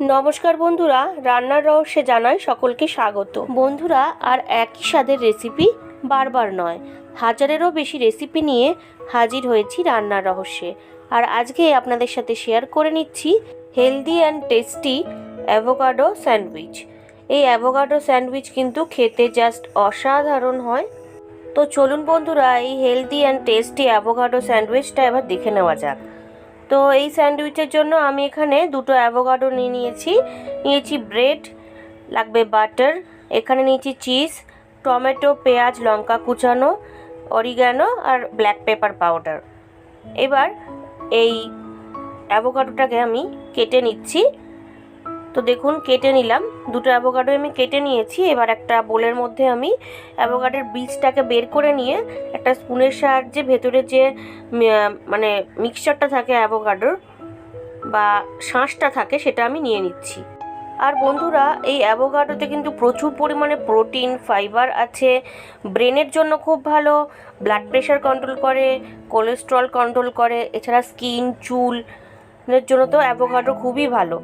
নমস্কার বন্ধুরা, রান্নার রহস্যে জানাই সকলকে স্বাগত। বন্ধুরা, আর একই স্বাদের রেসিপি বারবার নয়, হাজারেরও বেশি রেসিপি নিয়ে হাজির হয়েছি রান্নার রহস্যে। আর আজকে আপনাদের সাথে শেয়ার করে নিচ্ছি healthy and tasty avocado sandwich এই অ্যাভোকাডো স্যান্ডউইচ কিন্তু খেতে জাস্ট অসাধারণ হয়। তো চলুন বন্ধুরা, এই হেলদি অ্যান্ড টেস্টি অ্যাভোকাডো স্যান্ডউইচটা এবার দেখে নেওয়া যাক। তো এই স্যান্ডউইচের জন্য আমি এখানে দুটো অ্যাভোকাডো নিয়ে নিয়েছি। নিয়েছি ব্রেড, লাগবে বাটার, এখানে নিয়েছি চিজ, টমেটো, পেঁয়াজ, লঙ্কা কুচানো, অরিগ্যানো আর ব্ল্যাক পেপার পাউডার। এবার এই অ্যাভোকাডোটাকে আমি কেটে নিচ্ছি। তো দেখুন, কেটে নিলাম। দুটো অ্যাভোকাডো আমি কেটে নিয়েছি। এবার একটা বোলের মধ্যে আমি অ্যাভোকাডোর বীজটাকে বের করে নিয়ে একটা স্পুনের সাহায্যে ভেতরে যে মানে মিক্সচারটা থাকে অ্যাভোকাডোর বা শাঁসটা থাকে, সেটা আমি নিয়ে নিচ্ছি। আর বন্ধুরা, এই অ্যাভোকাডোতে কিন্তু প্রচুর পরিমাণে প্রোটিন ফাইবার আছে। ব্রেনের জন্য খুব ভালো। ব্লাড প্রেশার কন্ট্রোল করে কোলেস্ট্রল কন্ট্রোল করে। এছাড়া স্কিন চুলের জন্য তো অ্যাভোকাডো খুবই ভালো।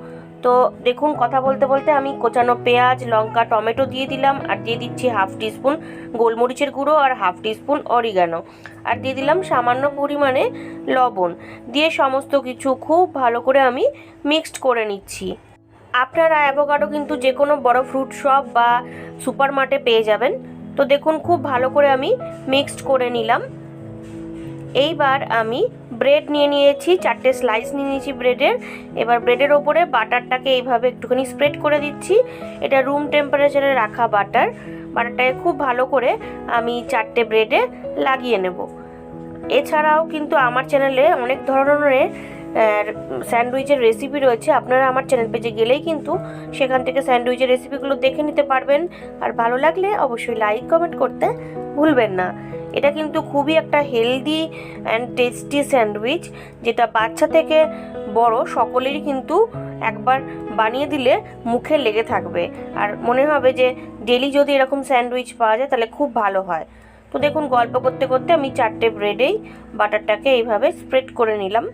তো দেখুন, কথা বলতে বলতে আমি কোচানো পেঁয়াজ, লঙ্কা, টমেটো দিয়ে দিলাম, আর দিয়ে দিচ্ছি হাফ টিস্পুন গোলমরিচের গুঁড়ো আর হাফ টিস্পুন অরিগানো। আর দিয়ে দিলাম সামান্য পরিমাণে লবণ। দিয়ে সমস্ত কিছু খুব ভালো করে আমি মিক্সড করে নিচ্ছি। আপনারা অ্যাভোকাডো কিন্তু যে কোনো বড় ফ্রুট শপ বা সুপার মার্টে পেয়ে যাবেন। তো দেখুন, খুব ভালো করে আমি মিক্সড করে নিলাম। এইবার আমি ব্রেড নিয়ে নিয়েছি, চারটে স্লাইস নিয়ে নিয়েছি ব্রেডের এবার ব্রেডের ওপরে বাটারটাকে এইভাবে একটুখানি স্প্রেড করে দিচ্ছি। এটা রুম টেম্পারেচারে রাখা বাটার। বাটারটাকে খুব ভালো করে আমি চারটে ব্রেডে লাগিয়ে নেব। এছাড়াও কিন্তু আমার চ্যানেলে অনেক ধরনের স্যান্ডউইচের রেসিপি রয়েছে। আপনারা আমার চ্যানেল পেজে গেলেই কিন্তু সেখান থেকে স্যান্ডউইচের রেসিপিগুলো দেখে নিতে পারবেন। আর ভালো লাগলে অবশ্যই লাইক কমেন্ট করতে ভুলবেন না। এটা কিন্তু খুবই একটা হেলদি অ্যান্ড টেস্টি স্যান্ডউইচ যেটা বাচ্চা থেকে বড় সকলেরই কিন্তু একবার বানিয়ে দিলে মুখে লেগে থাকবে। আর মনে হবে যে ডেলি যদি এরকম স্যান্ডউইচ পাওয়া যায়, তাহলে খুব ভালো হয়। তো দেখুন, গল্প করতে করতে আমি চারটে ব্রেডেই বাটারটাকে এইভাবে স্প্রেড করে নিলাম।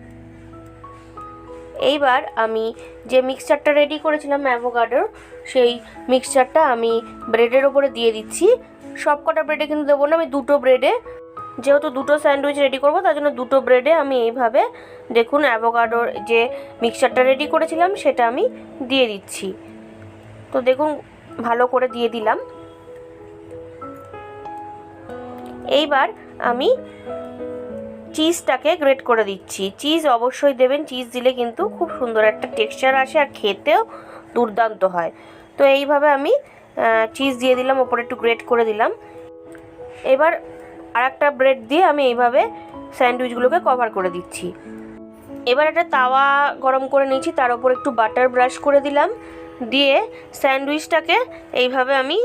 এইবার আমি যে মিক্সচারটা রেডি করেছিলাম অ্যাভোকাডোর সেই মিক্সচারটা আমি ব্রেডের ওপরে দিয়ে দিচ্ছি। সব কটা ব্রেডে কিন্তু দেবো না, আমি দুটো ব্রেডে যেহেতু দুটো স্যান্ডউইচ রেডি করব, তার জন্য দুটো ব্রেডে আমি এইভাবে দেখুন অ্যাভোকাডোর যে মিক্সারটা রেডি করেছিলাম, সেটা আমি দিয়ে দিচ্ছি। তো দেখুন, ভালো করে দিয়ে দিলাম। এইবার আমি চিজটাকে গ্রেট করে দিচ্ছি। চিজ অবশ্যই দেবেন চিজ দিলে কিন্তু খুব সুন্দর একটা টেক্সচার আসে আর খেতেও দুর্দান্ত হয়। তো এইভাবে আমি চিজ দিয়ে দিলাম, ওপরে একটু গ্রেট করে দিলাম। এবার আর একটা ব্রেড দিয়ে আমি এইভাবে স্যান্ডউইচগুলোকে কভার করে দিচ্ছি। এবার একটা তাওয়া গরম করে নিয়েছি, তার উপর একটু বাটার ব্রাশ করে দিলাম। দিয়ে স্যান্ডউইচটাকে এইভাবে আমি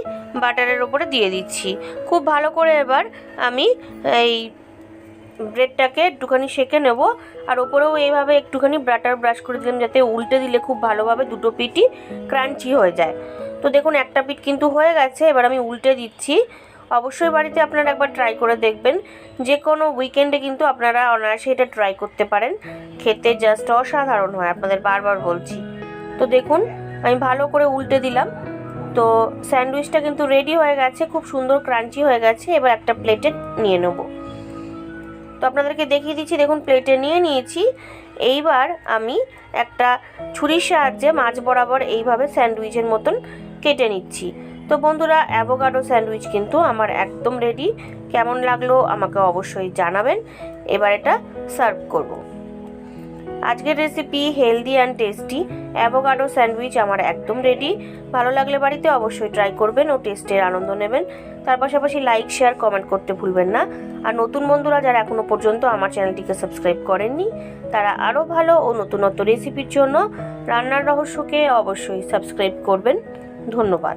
বাটারের ওপরে দিয়ে দিচ্ছি। খুব ভালো করে এবার আমি এই ব্রেডটাকে একটুখানি সেঁকে নেব, আর ওপরেও এইভাবে একটুখানি বাটার ব্রাশ করে দিলাম, যাতে উল্টে দিলে খুব ভালোভাবে দুটো পিঠই ক্রাঞ্চি হয়ে যায়। তো দেখুন, একটা পিঠ কিন্তু হয়ে গেছে, এবার আমি উল্টে দিচ্ছি। অবশ্যই বাড়িতে আপনারা একবার ট্রাই করে দেখবেন। যে কোনো উইকেন্ডে কিন্তু আপনারা অনায়াসে এটা ট্রাই করতে পারেন। খেতে জাস্ট অসাধারণ হয়, আপনাদের বারবার বলছি। তো দেখুন, আমি ভালো করে উল্টে দিলাম। তো স্যান্ডউইচটা কিন্তু রেডি হয়ে গেছে, খুব সুন্দর ক্রাঞ্চি হয়ে গেছে। এবার একটা প্লেটে নিয়ে নেব। তো আপনাদেরকে দেখিয়ে দিচ্ছি, দেখুন প্লেটে নিয়ে নিয়েছি। এইবার আমি একটা ছুরির সাহায্যে মাছ বরাবর এইভাবে স্যান্ডউইচের মতন কেটে নিচ্ছি। তো বন্ধুরা অ্যাভোকাডো স্যান্ডউইচ কিন্তু আমার একদম রেডি কেমন লাগল আমাকে অবশ্যই জানাবেন। এবার এটা সার্ভ করব। আজকের recipe healthy and tasty avocado sandwich আমার একদম রেডি ভালো লাগলে বাড়িতে অবশ্যই ট্রাই করবেন ও টেস্টের আনন্দ নেবেন। তার পাশাপাশি লাইক শেয়ার কমেন্ট করতে ভুলবেন না। আর নতুন বন্ধুরা যারা এখনও পর্যন্ত আমার চ্যানেলটিকে সাবস্ক্রাইব করেননি, তারা আরও ভালো ও নতুনত্ব রেসিপির জন্য রান্নার রহস্যকে অবশ্যই সাবস্ক্রাইব করবেন। ধন্যবাদ।